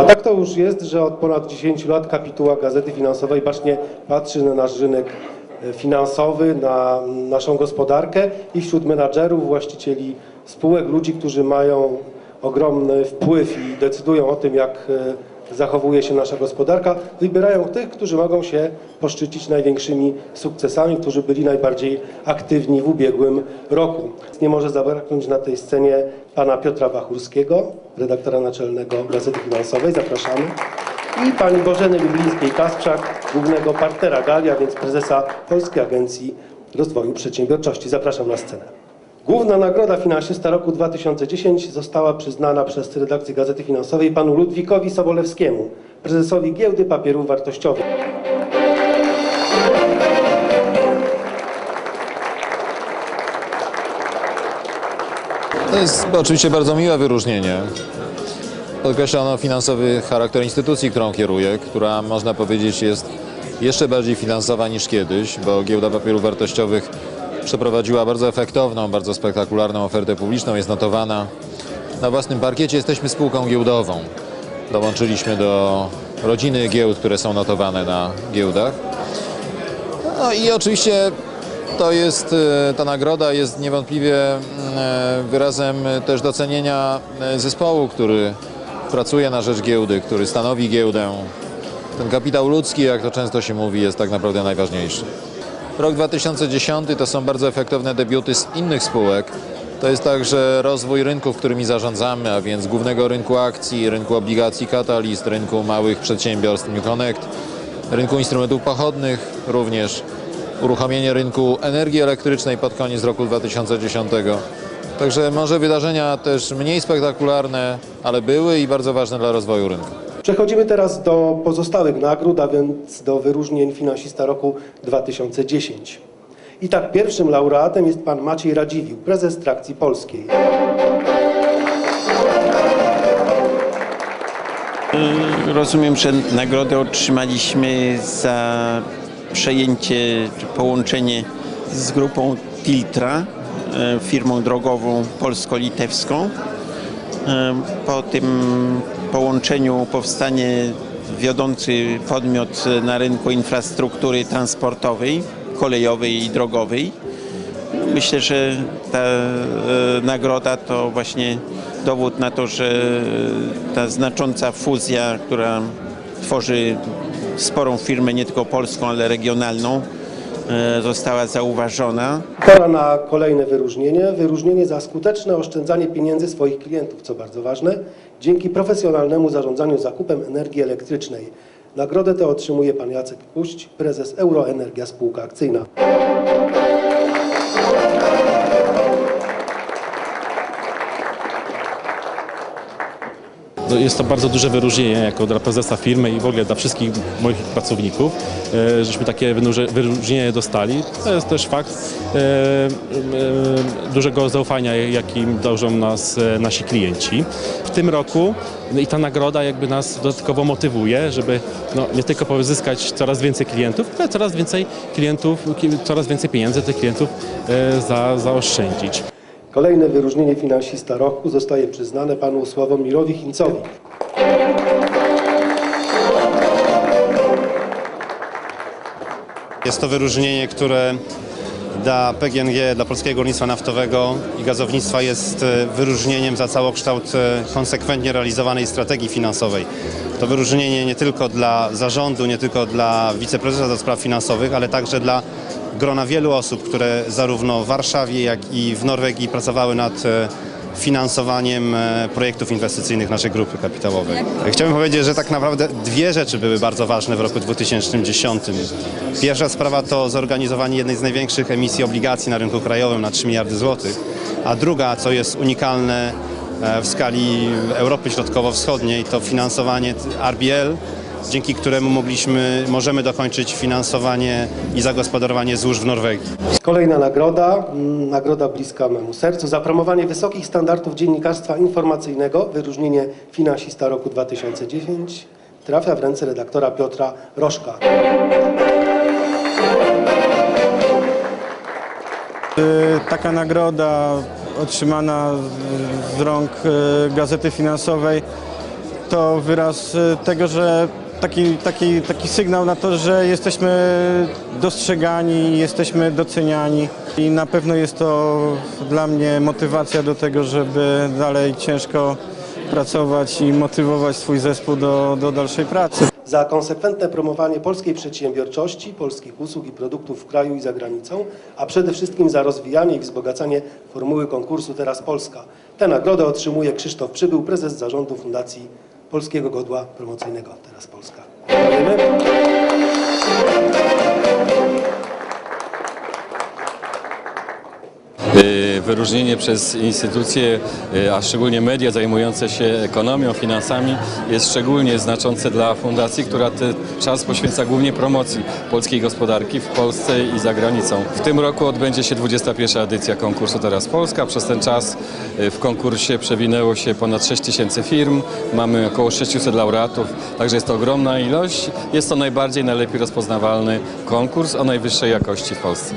A tak to już jest, że od ponad 10 lat kapituła Gazety Finansowej bacznie patrzy na nasz rynek e, finansowy, na naszą gospodarkę i wśród menadżerów, właścicieli spółek, ludzi, którzy mają ogromny wpływ i decydują o tym, jak e, zachowuje się nasza gospodarka, wybierają tych, którzy mogą się poszczycić największymi sukcesami, którzy byli najbardziej aktywni w ubiegłym roku. Nie może zabraknąć na tej scenie pana Piotra Bachurskiego, redaktora naczelnego Gazety Finansowej. Zapraszamy. I pani Bożeny Lublińskiej-Kasprzak, głównego partnera Galia, więc prezesa Polskiej Agencji Rozwoju Przedsiębiorczości. Zapraszam na scenę. Główna nagroda finansysta roku 2010 została przyznana przez redakcję Gazety Finansowej panu Ludwikowi Sobolewskiemu, prezesowi Giełdy Papierów Wartościowych. To jest oczywiście bardzo miłe wyróżnienie. Podkreśla ono finansowy charakter instytucji, którą kieruję, która można powiedzieć jest jeszcze bardziej finansowa niż kiedyś, bo Giełda Papierów Wartościowych przeprowadziła bardzo efektowną, bardzo spektakularną ofertę publiczną, jest notowana. Na własnym parkiecie jesteśmy spółką giełdową. Dołączyliśmy do rodziny giełd, które są notowane na giełdach. No i oczywiście to jest, e, ta nagroda jest niewątpliwie e, wyrazem też docenienia e, zespołu, który pracuje na rzecz giełdy, który stanowi giełdę. Ten kapitał ludzki, jak to często się mówi, jest tak naprawdę najważniejszy. Rok 2010 to są bardzo efektowne debiuty z innych spółek. To jest także rozwój rynków, którymi zarządzamy, a więc głównego rynku akcji, rynku obligacji Catalyst, rynku małych przedsiębiorstw New Connect, rynku instrumentów pochodnych również, uruchomienie rynku energii elektrycznej pod koniec roku 2010. Także może wydarzenia też mniej spektakularne, ale były i bardzo ważne dla rozwoju rynku. Przechodzimy teraz do pozostałych nagród, a więc do wyróżnień finansista roku 2010. I tak pierwszym laureatem jest pan Maciej Radziwił, prezes Trakcji Polskiej. Rozumiem, że nagrodę otrzymaliśmy za przejęcie czy połączenie z grupą Tiltra, e, firmą drogową polsko-litewską. E, Po tym połączeniu powstanie wiodący podmiot na rynku infrastruktury transportowej, kolejowej i drogowej. Myślę, że ta e, nagroda to właśnie dowód na to, że ta znacząca fuzja, która tworzy sporą firmę nie tylko polską, ale regionalną, e, została zauważona. Pora na kolejne wyróżnienie. Wyróżnienie za skuteczne oszczędzanie pieniędzy swoich klientów, co bardzo ważne, dzięki profesjonalnemu zarządzaniu zakupem energii elektrycznej. Nagrodę tę otrzymuje pan Jacek Puść, prezes Euroenergia Spółka Akcyjna. Jest to bardzo duże wyróżnienie jako dla prezesa firmy i w ogóle dla wszystkich moich pracowników, e, żeśmy takie wyróżnienie dostali. To jest też fakt e, e, dużego zaufania, jakim dążą nas nasi klienci. W tym roku no i ta nagroda jakby nas dodatkowo motywuje, żeby no, nie tylko pozyskać coraz więcej klientów, ale coraz więcej klientów, coraz więcej pieniędzy tych klientów za, zaoszczędzić. Kolejne wyróżnienie finansista roku zostaje przyznane panu Sławomirowi Hincowi. Jest to wyróżnienie, które dla PGNG, dla Polskiego Górnictwa Naftowego i Gazownictwa jest e, wyróżnieniem za całokształt e, konsekwentnie realizowanej strategii finansowej. To wyróżnienie nie tylko dla zarządu, nie tylko dla wiceprezesa do spraw finansowych, ale także dla grona wielu osób, które zarówno w Warszawie, jak i w Norwegii pracowały nad e, finansowaniem e, projektów inwestycyjnych naszej grupy kapitałowej. Chciałbym powiedzieć, że tak naprawdę dwie rzeczy były bardzo ważne w roku 2010. Pierwsza sprawa to zorganizowanie jednej z największych emisji obligacji na rynku krajowym na 3 miliardy złotych, a druga, co jest unikalne e, w skali Europy Środkowo-Wschodniej, to finansowanie RBL, dzięki któremu mogliśmy, możemy dokończyć finansowanie i zagospodarowanie złóż w Norwegii. Kolejna nagroda, mm, nagroda bliska memu sercu, za promowanie wysokich standardów dziennikarstwa informacyjnego, wyróżnienie finansista roku 2010, trafia w ręce redaktora Piotra Rożka. Y, Taka nagroda otrzymana z rąk y, Gazety Finansowej to wyraz y, tego, że taki, taki, taki sygnał na to, że jesteśmy dostrzegani, jesteśmy doceniani i na pewno jest to dla mnie motywacja do tego, żeby dalej ciężko pracować i motywować swój zespół do, do dalszej pracy. za konsekwentne promowanie polskiej przedsiębiorczości, polskich usług i produktów w kraju i za granicą, a przede wszystkim za rozwijanie i wzbogacanie formuły konkursu Teraz Polska. Tę nagrodę otrzymuje Krzysztof Przybył, prezes zarządu Fundacji Polskiego Godła Promocyjnego Teraz Polska. Dziękujemy. Wyróżnienie przez instytucje, y, a szczególnie media zajmujące się ekonomią, finansami jest szczególnie znaczące dla fundacji, która ten czas poświęca głównie promocji polskiej gospodarki w Polsce i za granicą. W tym roku odbędzie się 21. edycja konkursu Teraz Polska. Przez ten czas y, w konkursie przewinęło się ponad 6 tysięcy firm, mamy około 600 laureatów, także jest to ogromna ilość. Jest to najbardziej, najlepiej rozpoznawalny konkurs o najwyższej jakości w Polsce.